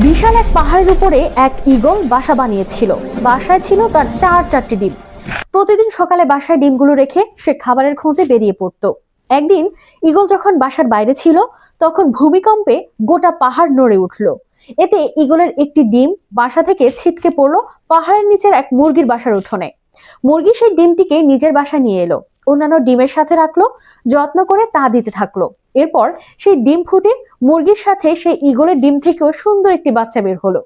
বিশাল এক পাহাড়ের উপরে এক ঈগল বাসা বানিয়েছিল। বাসায় ছিল তার চার চারটি ডিম। প্রতিদিন সকালে বাসায় ডিমগুলো রেখে সে খাবারের খোঁজে বেরিয়ে পড়তো। একদিন ঈগল যখন বাসার বাইরে ছিল, তখন ভূমিকম্পে গোটা পাহাড় নড়ে উঠল। এতে ঈগলের একটি ডিম বাসা থেকে ছিটকে পড়ল পাহাড়ের নিচের এক মুরগির বাসার উঠোনে। মুরগি সেই ডিমটিকে নিজের বাসায় নিয়ে এলো। অন্যান্য ডিমের সাথে রাখল, যত্ন করে তা দিতে থাকল। এরপর সেই ডিম ফুটে মুরগির সাথে সেই ঈগলের ডিম থেকেও সুন্দর একটি বাচ্চা বের হলো।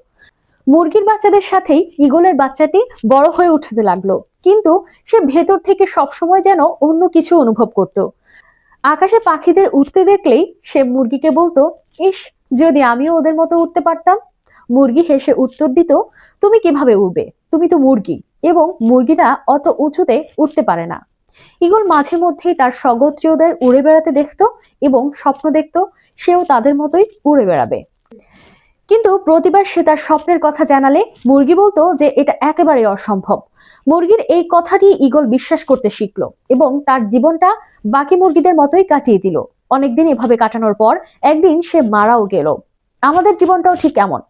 মুরগির বাচ্চাদের সাথেই ঈগলের বাচ্চাটি বড় হয়ে উঠতে লাগল। কিন্তু সে ভেতর থেকে সবসময় যেন অন্য কিছু অনুভব করত। আকাশে পাখিদের উঠতে দেখলেই সে মুরগিকে বলতো, ইস, যদি আমিও ওদের মতো উঠতে পারতাম? মুরগি হেসে উত্তর দিত, তুমি কীভাবে উড়বে? তুমি তো মুরগি এবং মুরগিরা অত উঁচুতে উঠতে পারে না। ঈগল মাঝে মধ্যেই তার স্বগোত্রীয়দের উড়ে বেড়াতে দেখতো এবং স্বপ্ন দেখতো সেও তাদের মতোই উড়ে বেড়াবে। কিন্তু প্রতিবার সে তার স্বপ্নের কথা জানালে মুরগি বলতো যে এটা একেবারে অসম্ভব। মুরগির এই কথাটি ঈগল বিশ্বাস করতে শিখলো এবং তার জীবনটা বাকি মুরগিদের মতোই কাটিয়ে দিল। অনেকদিন এভাবে কাটানোর পর একদিন সে মারাও গেল। আমাদের জীবনটাও ঠিক এমন।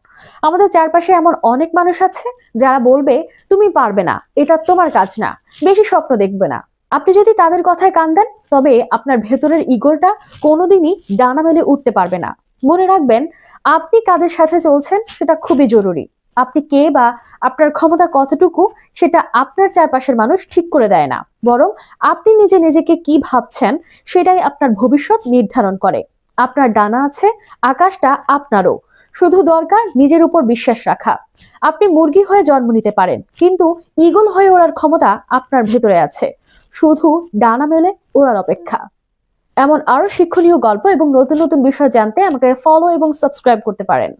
আমাদের চারপাশে এমন অনেক মানুষ আছে যারা বলবে, তুমি পারবে না, এটা তোমার কাজ না, বেশি স্বপ্ন দেখবে না। আপনি যদি তাদের কথায় কান দেন, তবে আপনার ভেতরের ইগলটা কোনোদিনই ডানা মেলে উঠতে পারবে না। মনে রাখবেন, আপনি কাদের সাথে চলছেন সেটা খুবই জরুরি। আপনি কে বা আপনার ক্ষমতা কতটুকু সেটা আপনার চারপাশের মানুষ ঠিক করে দেয় না। বরং আপনি নিজে নিজেকে কি ভাবছেন সেটাই আপনার ভবিষ্যৎ নির্ধারণ করে। আপনার ডানা আছে, আকাশটা আপনারও। শুধু দরকার নিজের উপর বিশ্বাস রাখা। আপনি মুরগি হয়ে জন্ম নিতে পারেন, কিন্তু ইগল হয়ে ওড়ার ক্ষমতা আপনার ভেতরে আছে। শুধু ডানা মেলে ওড়ার অপেক্ষা। এমন আরও শিক্ষণীয় গল্প এবং নতুন নতুন বিষয় জানতে আমাকে ফলো এবং সাবস্ক্রাইব করতে পারেন।